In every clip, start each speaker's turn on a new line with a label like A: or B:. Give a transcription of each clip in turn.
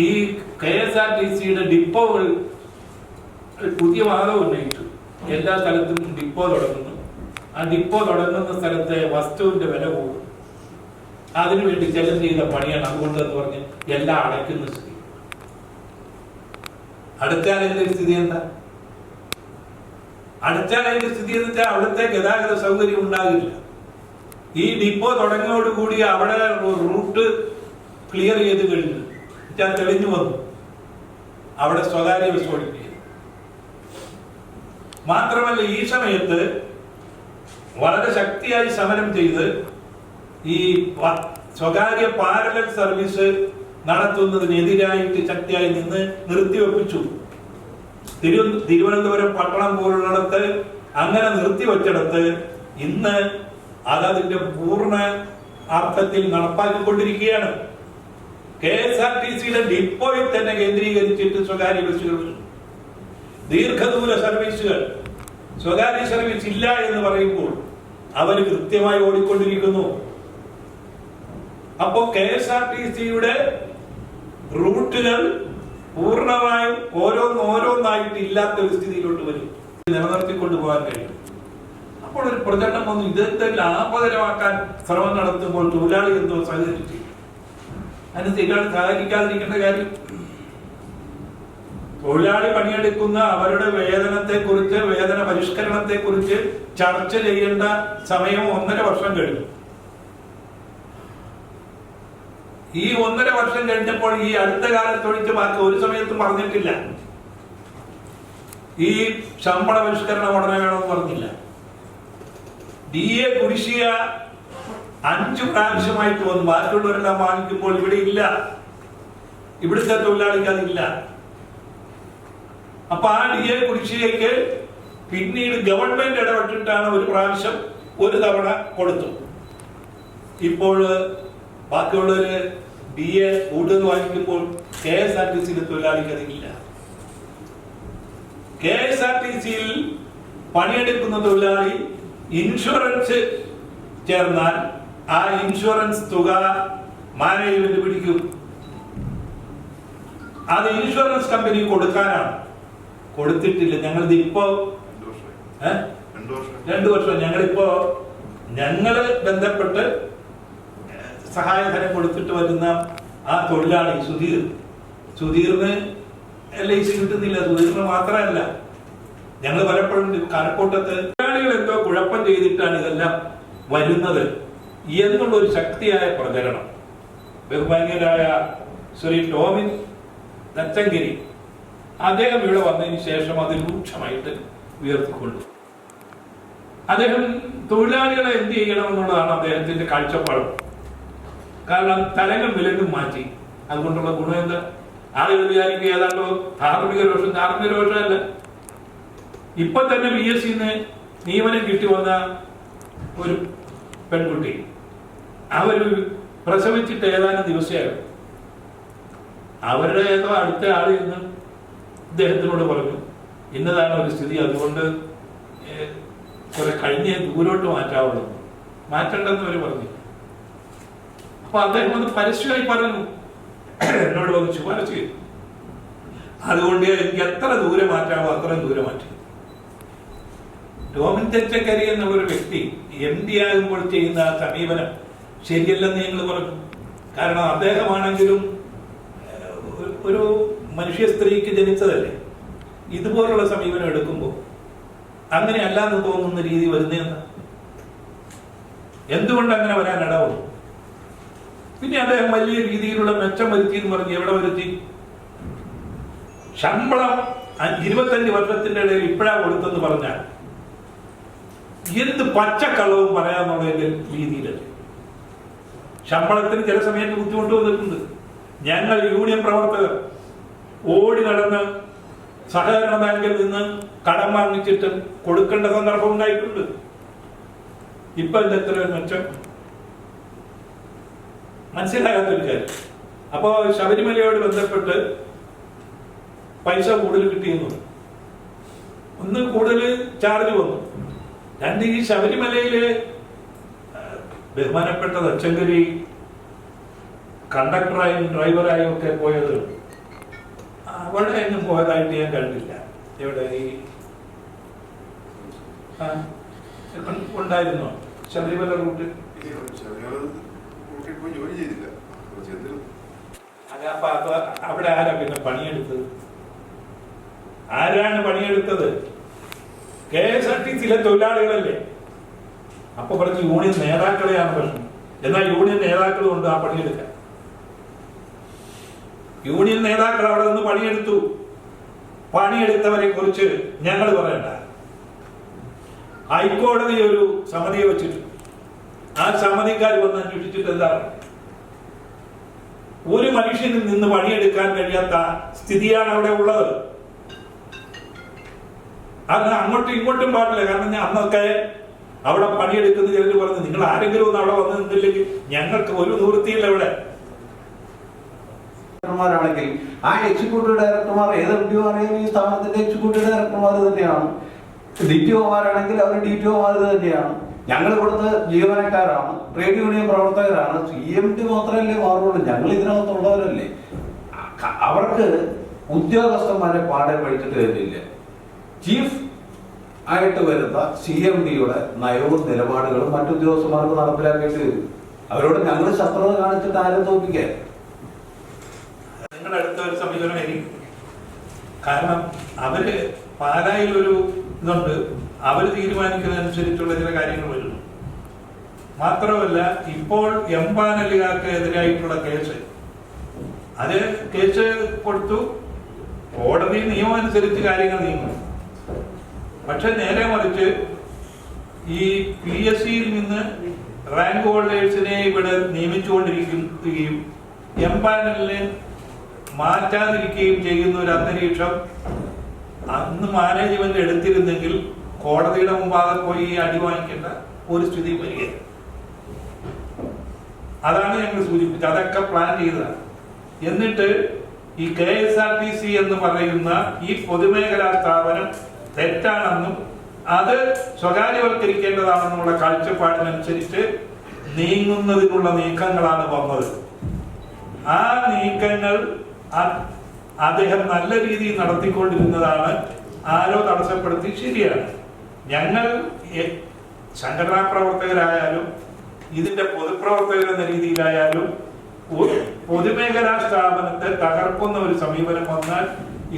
A: ഈ K S R T സിയുടെ ഡിപ്പോകൾ പുതിയ വാദം ഉന്നയിച്ചു. എല്ലാ സ്ഥലത്തും ഡിപ്പോ തുടങ്ങുന്നു. ആ ഡിപ്പോ തുടങ്ങുന്ന സ്ഥലത്തെ വസ്തുവിന്റെ വില കൂടും. അതിനുവേണ്ടി ചെലവ് ചെയ്ത പണിയാണ് അതുകൊണ്ട് എന്ന് പറഞ്ഞ് എല്ലാം അടയ്ക്കുന്ന സ്ഥിതി. അടുത്താലതിന്റെ സ്ഥിതി എന്താ? അടുത്താലതിന്റെ സ്ഥിതി എന്ന് വെച്ചാൽ അവിടുത്തെ ഗതാഗത സൗകര്യം ഉണ്ടാകില്ല. ഈ ഡിപ്പോ തുടങ്ങിയോടുകൂടി അവിടെ റൂട്ട് ക്ലിയർ ചെയ്ത് കഴിഞ്ഞു. ഞാൻ തെളിഞ്ഞു വന്നു. അവിടെ സ്വകാര്യ ബസ് മാത്രമല്ല ഈ സമയത്ത് വളരെ ശക്തിയായി സമരം ചെയ്ത് ഈ സ്വകാര്യ പാരലൽ സർവീസ് നടത്തുന്നതിനെതിരായിട്ട് ശക്തിയായി നിന്ന് നിർത്തിവെപ്പിച്ചു. തിരു തിരുവനന്തപുരം പട്ടണം പോലുള്ളിടത്ത് അങ്ങനെ നിർത്തിവെച്ചിടത്ത് ഇന്ന് അതതിന്റെ പൂർണ അർത്ഥത്തിൽ നടപ്പാക്കിക്കൊണ്ടിരിക്കുകയാണ്. കെ എസ് ആർ ടി സിയുടെ ഡിപ്പോയിൽ തന്നെ കേന്ദ്രീകരിച്ചിട്ട് സ്വകാര്യ ബസ്സുകൾ. ദീർഘദൂര സർവീസുകൾ. സ്വകാര്യ സർവീസ് ഇല്ല എന്ന് പറയുമ്പോൾ അവർ കൃത്യമായി ഓടിക്കൊണ്ടിരിക്കുന്നു. അപ്പോ കെ എസ് ആർ ടി സിയുടെ റൂട്ടുകൾ പൂർണമായും ഓരോന്ന് ഓരോന്നായിട്ട് ഇല്ലാത്ത ഒരു സ്ഥിതിയിലോട്ട് വരും. നിലനിർത്തിക്കൊണ്ട് പോകാൻ കഴിയും. അപ്പോൾ ഒരു പ്രചരണം വന്നു. ഇതെന്ത് ലാഭകരമാക്കാൻ ശ്രമം നടത്തുമ്പോൾ തൊഴിലാളി എന്തോ സഹകരിച്ചു. അതിന് സ്ഥിരം സഹകരിക്കാതിരിക്കേണ്ട കാര്യം. തൊഴിലാളി പണിയെടുക്കുന്ന അവരുടെ വേതനത്തെ കുറിച്ച് വേതന പരിഷ്കരണത്തെ കുറിച്ച് ചർച്ച ചെയ്യേണ്ട സമയം ഒന്നര വർഷം കഴിഞ്ഞു. ഈ ഒന്നര വർഷം കഴിഞ്ഞപ്പോൾ ഈ അടുത്ത കാലത്ത് ഒഴിച്ച് ബാക്കി ഒരു സമയത്തും പറഞ്ഞിട്ടില്ല. ഈ ശമ്പള പരിഷ്കരണം ഉടനെ വേണമെന്ന് പറഞ്ഞില്ല. ഡി എ കുടിശ്ശിക അഞ്ചു പ്രാവശ്യമായിട്ട് വന്നു ബാക്കിയുള്ളവരെല്ലാം വാങ്ങിക്കുമ്പോൾ ഇവിടെ ഇല്ല. ഇവിടുത്തെ തൊഴിലാളിക്ക് അതില്ല. അപ്പൊ ആ ഡി എ കുടിശ്ശികയ്ക്ക് പിന്നീട് ഗവൺമെന്റ് ഇടപെട്ടിട്ടാണ് ഒരു പ്രാവശ്യം ഒരു തവണ കൊടുത്തു. ഇപ്പോൾ ബാക്കിയുള്ളവര് ഡി എ കൂടുതൽ വാങ്ങിക്കുമ്പോൾ കെ എസ് ആർ ടി സിയിലെ തൊഴിലാളിക്ക് അതില്ല. കെ എസ് ആർ ടി സിയിൽ പണിയെടുക്കുന്ന തൊഴിലാളി ഇൻഷുറൻസ് ചേർന്നാൽ ആ ഇൻഷുറൻസ് തുക മാനേജ്മെന്റ് പിടിക്കും? അത് ഇൻഷുറൻസ് കമ്പനി കൊടുക്കാനാണ്. കൊടുത്തിട്ടില്ല. ഞങ്ങൾ ഇപ്പോ
B: രണ്ടു വർഷം
A: രണ്ടു വർഷം. ഞങ്ങളിപ്പോ ഞങ്ങൾ ബന്ധപ്പെട്ട് സഹായധനം കൊടുത്തിട്ട് വരുന്ന ആ തൊഴിലാളി സുധീർ. സുധീറിന് എൽ ഐ സി കിട്ടുന്നില്ല. സുധീറിന് മാത്രമല്ല. ഞങ്ങൾ പലപ്പോഴും കരക്കൂട്ടത്ത് തൊഴിലാളികൾ എന്തോ കുഴപ്പം ചെയ്തിട്ടാണ് ഇതെല്ലാം വരുന്നത്. എന്നുള്ള ഒരു ശക്തിയായ പ്രചരണം. ബഹുമാന്യരായ ശ്രീ ടോമിൻ നച്ചങ്കരി അദ്ദേഹം ഇവിടെ വന്നതിന് ശേഷം അത് രൂക്ഷമായിട്ട് ഉയർത്തിക്കൊണ്ടു. അദ്ദേഹം തൊഴിലാളികളെ എന്ത് ചെയ്യണം എന്നുള്ളതാണ് അദ്ദേഹത്തിന്റെ കാഴ്ചപ്പാട്. കാരണം തലങ്ങൾ വിലങ്ങും മാറ്റി. അതുകൊണ്ടുള്ള ഗുണം എന്താ? ആളുകൾ വിചാരിക്കുക ഏതാണ്ടോ ധാർമ്മിക രോഷം. ധാർമ്മിക രോഷമല്ല. ഇപ്പൊ തന്നെ ബി എസ് സിന്ന് നിയമനം കിട്ടി വന്ന ഒരു പെൺകുട്ടി. അവർ പ്രസവിച്ചിട്ട് ഏതാനും ദിവസമായിരുന്നു അവരുടെ ഏതോ അടുത്ത ആൾ ഇന്ന് ഇദ്ദേഹത്തിനോട് പറഞ്ഞു ഇന്നതാണ് ഒരു സ്ഥിതി അതുകൊണ്ട് കുറെ കഴിഞ്ഞേ ദൂരോട്ട് മാറ്റാവുള്ളൂ. മാറ്റണ്ടെന്ന് അവർ പറഞ്ഞു. അപ്പൊ അദ്ദേഹം അത് പരസ്യമായി പറഞ്ഞു. എന്നോട് വന്ന് ശുപാർശ ചെയ്തു. അതുകൊണ്ട് എനിക്ക് എത്ര ദൂരെ മാറ്റാമോ അത്രയും ദൂരെ മാറ്റി. ടോമിൻ തെച്ചക്കരി എന്ന ഒരു വ്യക്തി എം ഡി ആകുമ്പോൾ ചെയ്യുന്ന സമീപനം ശരിയല്ലെന്ന് ഞങ്ങൾ പറഞ്ഞു. കാരണം അദ്ദേഹമാണെങ്കിലും ഒരു- മനുഷ്യ സ്ത്രീക്ക് ജനിച്ചതല്ലേ? ഇതുപോലുള്ള സമീപനം എടുക്കുമ്പോൾ അങ്ങനെ അല്ലാന്ന് തോന്നുന്ന രീതി വരുന്നതെന്ന് എന്തുകൊണ്ട് അങ്ങനെ വരാൻ ഇടവുള്ളൂ പിന്നെ അദ്ദേഹം വലിയ രീതിയിലുള്ള മെച്ചം വരുത്തി എന്ന് പറഞ്ഞ് എവിടെ വരുത്തി? ശമ്പളം ഇരുപത്തഞ്ച് വർഷത്തിന്റെ ഇടയിൽ ഇപ്പോഴാ കൊടുത്തെന്ന് പറഞ്ഞാൽ എന്ത് പച്ചക്കള്ളവും പറയാന്നുള്ളതിന്റെ രീതിയിലല്ലേ? ശമ്പളത്തിന് ചില സമയത്ത് ബുദ്ധിമുട്ട് വന്നിട്ടുണ്ട്. ഞങ്ങൾ യൂണിയൻ പ്രവർത്തകർ ഓടി നടന്ന് സഹകരണ ബാങ്കിൽ നിന്ന് കടം വാങ്ങിച്ചിട്ട് കൊടുക്കേണ്ട സന്ദർഭം ഉണ്ടായിട്ടുണ്ട്. ഇപ്പൊ എന്റെ എത്ര മെച്ചം? മനസ്സിലാകാത്തൊരു കാര്യം. അപ്പോ ശബരിമലയോട് ബന്ധപ്പെട്ട് പൈസ കൂടുതൽ കിട്ടിയെന്നു ഒന്ന് കൂടുതൽ ചാർജ് വന്നു. രണ്ട് ഈ ശബരിമലയിൽ ബഹുമാനപ്പെട്ട അച്ചങ്കരി കണ്ടക്ടറായും ഡ്രൈവറായും ഒക്കെ പോയത് അവിടെ എങ്ങും പോയതായിട്ട് ഞാൻ കണ്ടില്ല. ഇവിടെ ഈ ഉണ്ടായിരുന്നോ? ശബരിമല റൂട്ട്.
B: ജോലി ചെയ്തില്ല.
A: അവിടെ ആരാ പിന്നെ പണിയെടുത്തത്? ആരാണ് പണിയെടുത്തത്? കെ എസ് ആർ ടി സിയിലെ തൊഴിലാളികളല്ലേ? അപ്പൊ പറഞ്ഞ് യൂണിയൻ നേതാക്കളെയാണ് പ്രശ്നം. എന്നാൽ യൂണിയൻ നേതാക്കൾ കൊണ്ട് ആ പണിയെടുക്കാൻ യൂണിയൻ നേതാക്കൾ അവിടെ നിന്ന് പണിയെടുത്തു. പണിയെടുത്തവരെ കുറിച്ച് ഞങ്ങൾ പറയണ്ട. ഹൈക്കോടതി ഒരു സമിതിയെ വെച്ചിട്ടുണ്ട്. ആ സമിതിക്കാർ വന്ന് അന്വേഷിച്ചിട്ട് എന്താണ് ഒരു മനുഷ്യനിൽ നിന്ന് പണിയെടുക്കാൻ കഴിയാത്ത സ്ഥിതിയാണ് അവിടെ ഉള്ളത്. അത് അങ്ങോട്ടും ഇങ്ങോട്ടും പാടില്ല. കാരണം അന്നൊക്കെ അവിടെ പണിയെടുക്കുന്ന ചിലർ പറഞ്ഞു നിങ്ങൾ ആരെങ്കിലും ഒന്ന് അവിടെ വന്ന് നിന്നില്ലെങ്കിൽ ഞങ്ങൾക്ക് ഒരു നിവൃത്തിയില്ല ഇവിടെ.
C: ഡയറക്ടർമാരാണെങ്കിൽ ആ എക്സിക്യൂട്ടീവ് ഡയറക്ടർമാർ ഏത് ഡിഒമാരെയും ഈ സ്ഥാപനത്തിന്റെ എക്സിക്യൂട്ടീവ് ഡയറക്ടർമാർ തന്നെയാണ്. ഡി ടി ഒമാരാണെങ്കിൽ അവർ ഡി ടി ഒമാർ തന്നെയാണ്. ഞങ്ങൾ ഇവിടുത്തെ ജീവനക്കാരാണ് ട്രേഡ് യൂണിയൻ പ്രവർത്തകരാണ്. സി എം ടി മാത്രമല്ലേ മാറുള്ളൂ ഞങ്ങൾ ഇതിനകത്തുള്ളവരല്ലേ അവർക്ക് ഉദ്യോഗസ്ഥന്മാരെ പാടെ പഠിച്ചിട്ട് തരുന്നില്ല. ചീഫ് ആയിട്ട് വരുന്ന സി എം ഡിയുടെ നയവും നിലപാടുകളും മറ്റു ഉദ്യോഗസ്ഥന്മാർക്ക് നടപ്പിലാക്കിയിട്ട് വരും. അവരോട് ഞങ്ങൾ ശത്രുത കാണിച്ചിട്ട് ആരും തോപ്പിക്കാൻ
A: നിങ്ങളുടെ അടുത്ത ഒരു സമീപനം എനിക്ക്. കാരണം അവർ പാലായിൽ ഒരു ഇതുണ്ട്. അവർ തീരുമാനിക്കുന്നതനുസരിച്ചുള്ള ചില കാര്യങ്ങൾ വരുന്നു. മാത്രമല്ല ഇപ്പോൾ എംപാനലുകാർക്ക് എതിരായിട്ടുള്ള കേസ്. അത് കേസ് കൊടുത്തു. കോടതി നിയമം അനുസരിച്ച് കാര്യങ്ങൾ നീങ്ങും. പക്ഷെ നേരെ മറിച്ച് ഈ പി എസ് സിയിൽ നിന്ന് റാങ്ക് ഹോൾഡേഴ്സിനെ ഇവിടെ നിയമിച്ചുകൊണ്ടിരിക്കുകയും എം പാനലിനെ മാറ്റാതിരിക്കുകയും ചെയ്യുന്ന ഒരു അന്തരീക്ഷം അന്ന് മാനേജ്മെന്റ് എടുത്തിരുന്നെങ്കിൽ കോടതിയുടെ മുമ്പാകെ പോയി അടി വാങ്ങിക്കേണ്ട ഒരു സ്ഥിതി വരിക അതാണ് ഞങ്ങൾ സൂചിപ്പിച്ചത്. അതൊക്കെ പ്ലാൻ ചെയ്തതാണ്. എന്നിട്ട് ഈ K S R T C എന്ന് പറയുന്ന ഈ പൊതുമേഖലാ സ്ഥാപനം തെറ്റാണെന്നും അത് സ്വകാര്യവൽക്കരിക്കേണ്ടതാണെന്നുള്ള കാഴ്ചപ്പാടിനനുസരിച്ച് നീങ്ങുന്നതിനുള്ള നീക്കങ്ങളാണ് വന്നത്. ആ നീക്കങ്ങൾ അദ്ദേഹം നല്ല രീതിയിൽ നടത്തിക്കൊണ്ടിരുന്നതാണ് ആരോ തടസ്സപ്പെടുത്തി ശരിയാണ്. ഞങ്ങൾ സംഘടനാ പ്രവർത്തകരായാലും ഇതിന്റെ പൊതുപ്രവർത്തകർ എന്ന രീതിയിലായാലും പൊതുമേഖലാ സ്ഥാപനത്തെ തകർക്കുന്ന ഒരു സമീപനം വന്നാൽ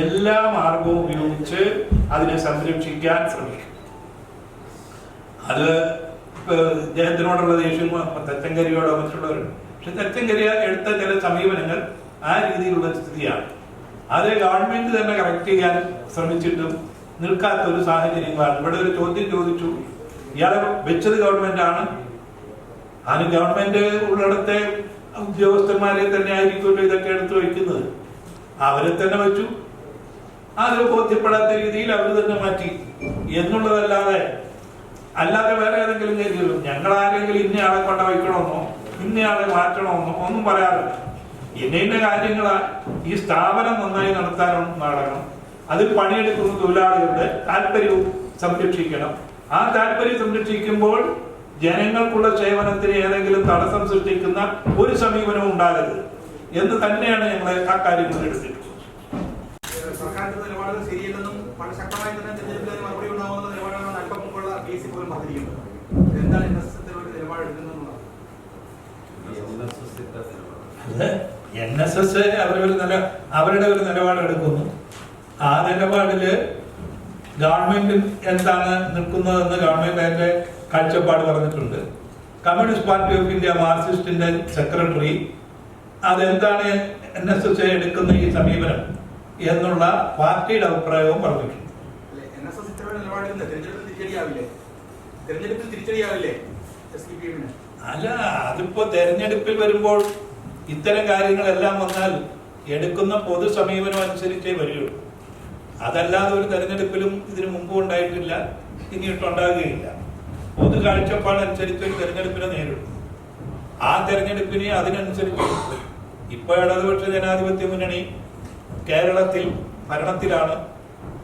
A: എല്ലാ മാർഗവും ഉപയോഗിച്ച് അതിനെ സംരക്ഷിക്കാൻ ശ്രമിക്കും. അത് ജയത്തിനോടുള്ള ദേഷ്യം തെറ്റങ്കരിയോടോ മറ്റുള്ളവരുണ്ട്. പക്ഷെ തെറ്റങ്കരി എടുത്ത ചില സമീപനങ്ങൾ ആ രീതിയിലുള്ള സ്ഥിതിയാണ്. അത് ഗവൺമെന്റ് തന്നെ കറക്റ്റ് ചെയ്യാൻ ശ്രമിച്ചിട്ടും നിൽക്കാത്ത ഒരു സാഹചര്യങ്ങളാണ്. ഇവിടെ ഒരു ചോദ്യം ചോദിച്ചു. ഇയാളെ വെച്ചത് ഗവൺമെന്റ് ആണ്. അതിന് ഗവൺമെന്റ് ഉള്ളിടത്തെ ഉദ്യോഗസ്ഥന്മാരെ തന്നെ ആയിരിക്കുമല്ലോ ഇതൊക്കെ എടുത്തു വയ്ക്കുന്നത്. അവരെ തന്നെ വെച്ചു. അത് ബോധ്യപ്പെടാത്ത രീതിയിൽ അവർ തന്നെ മാറ്റി. എന്നുള്ളതല്ലാതെ അല്ലാതെ വേറെ ഏതെങ്കിലും കാര്യങ്ങളും ഞങ്ങൾ ആരെങ്കിലും ഇന്നയാളെ കൊണ്ട വയ്ക്കണമെന്നോ ഇന്നയാളെ മാറ്റണമെന്നോ ഒന്നും ഇന്നെ ഇന്ന കാര്യങ്ങളാ ഈ സ്ഥാപനം നന്നായി നടത്താനും നടക്കണം അതിൽ പണിയെടുക്കുന്ന തൊഴിലാളികളുടെ താല്പര്യവും സംരക്ഷിക്കണം. ആ താല്പര്യം സംരക്ഷിക്കുമ്പോൾ ജനങ്ങൾക്കുള്ള സേവനത്തിന് ഏതെങ്കിലും തടസ്സം സൃഷ്ടിക്കുന്ന ഒരു സമീപനവും ഉണ്ടാകരുത്. എന്ന് തന്നെയാണ് ഞങ്ങൾ ആ കാര്യം എടുത്തിട്ടുള്ളത്.
D: സർക്കാരിന്റെ നിലപാടുകൾ ശരിയല്ലെന്നും വളരെ ശക്തമായി തന്നെ തെരഞ്ഞെടുപ്പിൽ മറുപടി ഉണ്ടാവുന്ന നിലപാടാണ് അല്പം മുമ്പുള്ള പി സി പോലും പറഞ്ഞിരിക്കുന്നത്. എന്താണ് എൻ എസ് എസിന് വേണ്ടി നിലപാടെടുക്കുന്നതെന്നുള്ളത്
A: എൻ എസ് എസ് അവരൊരു നില അവരുടെ ഒരു നിലപാട് എടുക്കുന്നു. ആ നിലപാടിൽ ഗവൺമെന്റ് എന്താണ് നിൽക്കുന്നതെന്ന് ഗവൺമെന്റ് അതിന്റെ കാഴ്ചപ്പാട് പറഞ്ഞിട്ടുണ്ട്. കമ്മ്യൂണിസ്റ്റ് പാർട്ടി ഓഫ് ഇന്ത്യ മാർക്സിസ്റ്റിന്റെ സെക്രട്ടറി അതെന്താണ് എൻ എസ് എസ് എടുക്കുന്ന ഈ സമീപനം? എന്നുള്ള പാർട്ടിയുടെ അഭിപ്രായവും പറഞ്ഞിട്ടുണ്ട്. അല്ല? അതിപ്പോ തെരഞ്ഞെടുപ്പിൽ വരുമ്പോൾ ഇത്തരം കാര്യങ്ങളെല്ലാം വന്നാൽ എടുക്കുന്ന പൊതു സമീപനം അനുസരിച്ചേ വരികയുള്ളൂ. അതല്ലാതെ ഒരു തെരഞ്ഞെടുപ്പിലും ഇതിനു മുമ്പ് ഉണ്ടായിട്ടില്ല ഇനിയിട്ടുണ്ടാകുകയില്ല പൊതു കാഴ്ചപ്പാട് അനുസരിച്ച് ഒരു തെരഞ്ഞെടുപ്പിനെ നേരിടും. ആ തെരഞ്ഞെടുപ്പിനെ അതിനനുസരിച്ച് ഇപ്പൊ ഇടതുപക്ഷ ജനാധിപത്യ മുന്നണി കേരളത്തിൽ ഭരണത്തിലാണ്.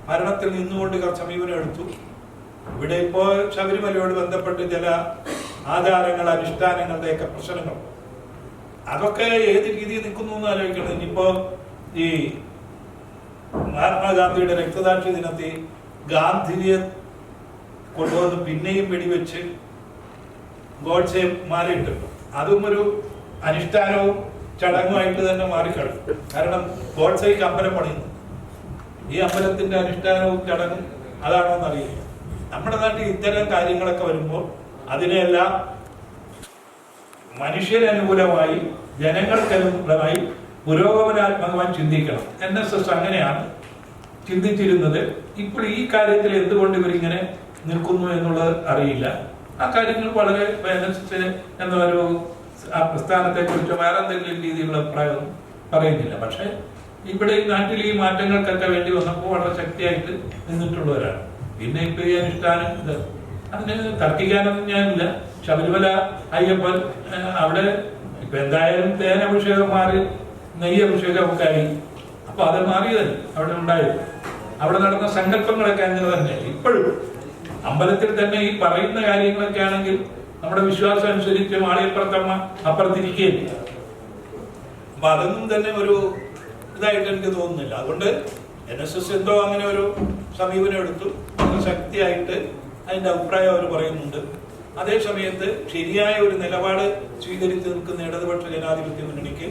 A: ഭരണത്തിൽ നിന്നുകൊണ്ട് സമീപനം എടുത്തു. ഇവിടെ ഇപ്പോ ശബരിമലയോട് ബന്ധപ്പെട്ട് ചില ആചാരങ്ങൾ അനുഷ്ഠാനങ്ങളുടെയൊക്കെ പ്രശ്നങ്ങൾ. അതൊക്കെ ഏത് രീതിയിൽ നിൽക്കുന്നു എന്ന് ആലോചിക്കണം. ഇനിയിപ്പോ ഈ മഹാത്മാഗാന്ധിയുടെ രക്തസാക്ഷി ദിനത്തിൽ ഗാന്ധിജിയെ കൊണ്ടുവന്ന് പിന്നെയും വെടിവെച്ച് ഗോഡ്സെ മാറിയിട്ടുണ്ട് അതും ഒരു അനുഷ്ഠാനവും ചടങ്ങുമായിട്ട് തന്നെ മാറിക്കഴിഞ്ഞു കാരണം ഗോഡ്സൈക്ക് അമ്പലം പണിയുന്നു. ഈ അമ്പലത്തിന്റെ അനുഷ്ഠാനവും ചടങ്ങും അതാണോ എന്നറിയില്ല നമ്മുടെ നാട്ടിൽ ഇത്തരം കാര്യങ്ങളൊക്കെ വരുമ്പോൾ അതിനെല്ലാം മനുഷ്യരനുകൂലമായി ജനങ്ങൾക്കനുകൂലമായി പുരോഗമനാത്മകമായി ചിന്തിക്കണം. എൻ എസ് എസ് അങ്ങനെയാണ് ചിന്തിച്ചിരുന്നത്. ഇപ്പോൾ ഈ കാര്യത്തിൽ എന്തുകൊണ്ട് ഇവരിങ്ങനെ നിൽക്കുന്നു എന്നുള്ളത് അറിയില്ല. ആ കാര്യങ്ങൾ വളരെ എൻ എസ് എസ് എന്ന ഒരു ആ പ്രസ്ഥാനത്തെ കുറിച്ച് വേറെ എന്തെങ്കിലും രീതിയിലുള്ള അഭിപ്രായം പറയുന്നില്ല. പക്ഷേ ഇവിടെ ഈ നാട്ടിൽ ഈ മാറ്റങ്ങൾക്കൊക്കെ വേണ്ടി വന്നപ്പോൾ വളരെ ശക്തിയായിട്ട് നിന്നിട്ടുള്ളവരാണ്. പിന്നെ ഇപ്പൊ ഈ അനുഷ്ഠാനം ഇത് അതിന് തർക്കിക്കാനൊന്നും ഞാനില്ല. ശബരിമല അയ്യപ്പൻ അവിടെ ഇപ്പൊ എന്തായാലും തേനഭിഷേകം മാറി നെയ്യ് അഭിഷേകമൊക്കെ ആയി. അപ്പൊ അത് മാറിയതല്ലേ അവിടെ ഉണ്ടായത്. അവിടെ നടന്ന സങ്കല്പങ്ങളൊക്കെ അങ്ങനെ തന്നെ ഇപ്പോഴും അമ്പലത്തിൽ തന്നെ ഈ പറയുന്ന കാര്യങ്ങളൊക്കെ ആണെങ്കിൽ നമ്മുടെ വിശ്വാസം അനുസരിച്ച് മാളിയപ്പുറത്തമ്മ അപ്പുറത്തിരിക്കുകയില്ല അപ്പൊ അതൊന്നും തന്നെ ഒരു ഇതായിട്ട് എനിക്ക് തോന്നുന്നില്ല. അതുകൊണ്ട് എൻ എസ് എസ് എന്തോ അങ്ങനെ ഒരു സമീപനം എടുത്തു. അത് ശക്തിയായിട്ട് അതിന്റെ അഭിപ്രായം അവർ പറയുന്നുണ്ട്. അതേ സമയത്ത് ശരിയായ ഒരു നിലപാട് സ്വീകരിച്ച് നിൽക്കുന്ന ഇടതുപക്ഷ ജനാധിപത്യ മുന്നണിക്ക്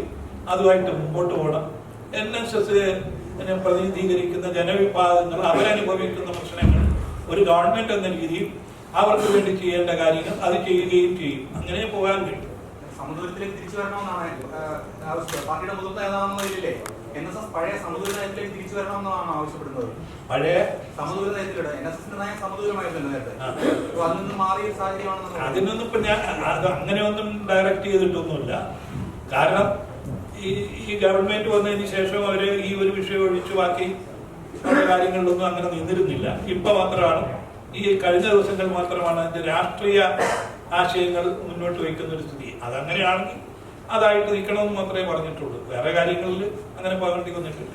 A: അതുമായിട്ട് മുമ്പോട്ട് പോകണം. എൻ എസ് എസ് പ്രതിനിധീകരിക്കുന്ന ജനവിഭാഗങ്ങൾ അവരനുഭവിക്കുന്ന പ്രശ്നങ്ങൾ ഒരു ഗവൺമെന്റ് എന്ന രീതിയിൽ അവർക്ക് വേണ്ടി ചെയ്യേണ്ട കാര്യങ്ങൾ അത് ചെയ്യുകയും ചെയ്യും. അങ്ങനെ പോകാൻ കഴിയും
D: സമതുലത്തിലേക്ക് തിരിച്ചു വരണമെന്നാണ് ഏഹ്, ആവശ്യം. പാർട്ടിയുടെ മുതിർന്ന നേതാവെന്നതിലേ എൻ എസ് എസ് പഴയ സമതുല നയത്തിലേക്ക് തിരിച്ചു വരണമെന്നാണ് ആവശ്യപ്പെടുന്നത്.
A: പഴയ
D: സമതുല നയത്തിലൂടെ എൻ എസ് എസിന്റെ നയം സമതുലമായിരുന്നല്ലോ നേരത്തെ.
A: ആ.
D: അപ്പൊ അതിൽ നിന്ന് മാറിയ ഒരു സാഹചര്യമാണെന്ന്
A: അതിനൊന്നും ഇപ്പൊ ഞാൻ അങ്ങനെ ഒന്നും ഡയറക്റ്റ് ചെയ്തിട്ടൊന്നുമില്ല. കാരണം ഈ ഈ ഗവൺമെന്റ് വന്നതിന് ശേഷം അവർ ഈ ഒരു വിഷയം ഒഴിച്ചു ബാക്കി കാര്യങ്ങളിലൊന്നും അങ്ങനെ നിന്നിരുന്നില്ല. ഇപ്പൊ മാത്രമാണ് ഈ കഴിഞ്ഞ ദിവസങ്ങൾ മാത്രമാണ് രാഷ്ട്രീയ ആശയങ്ങൾ മുന്നോട്ട് വയ്ക്കുന്ന ഒരു സ്ഥിതി. അതങ്ങനെയാണെങ്കിൽ അതായിട്ട് നിൽക്കണമെന്ന് മാത്രമേ പറഞ്ഞിട്ടുള്ളൂ. വേറെ കാര്യങ്ങളിൽ അങ്ങനെ പറഞ്ഞിട്ട് വന്നിട്ടില്ല